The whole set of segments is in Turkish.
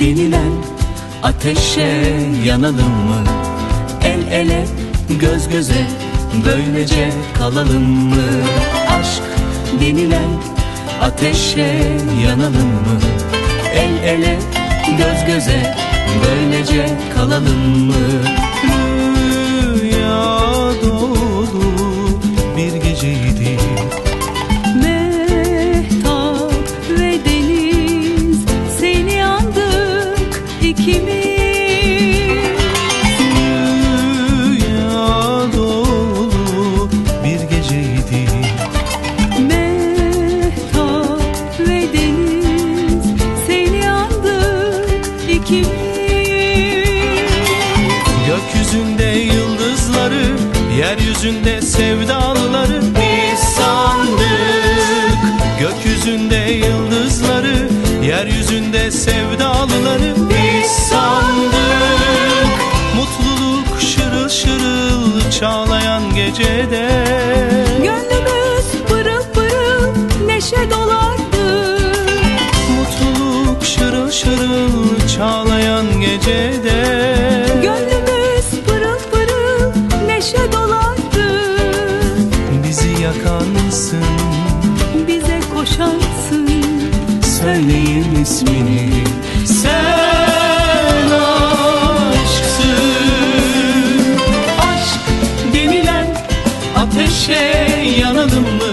denilen ateşe yanalım mı? El ele göz göze böylece kalalım mı? Aşk denilen ateşe yanalım mı? El ele göz göze böylece kalalım mı? İkimiz Gökyüzünde yıldızları Yeryüzünde sevdalıları. Biz sandık. Gökyüzünde yıldızları Yeryüzünde sevdalıları şırıl şırıl Çağlayan gecede. Gönlümüz pırıl pırıl neşe dolardı Bizi yakansın. Bize koşansın. Söyleyin ismini. Sen aşksın. Aşk denilen ateşe yanalım mı?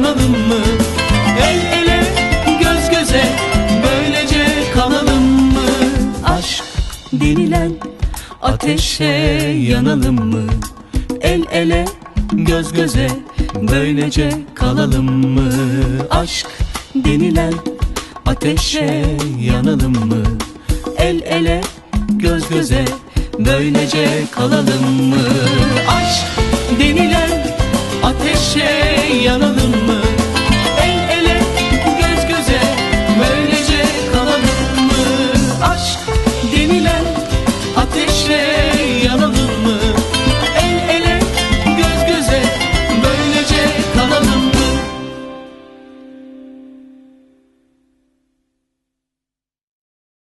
Yanalım mı? El ele göz göze böylece kalalım mı? Aşk denilen ateşe yanalım mı? El ele göz göze böylece kalalım mı? Aşk denilen ateşe yanalım mı? El ele göz göze böylece kalalım mı? Aşk denilen?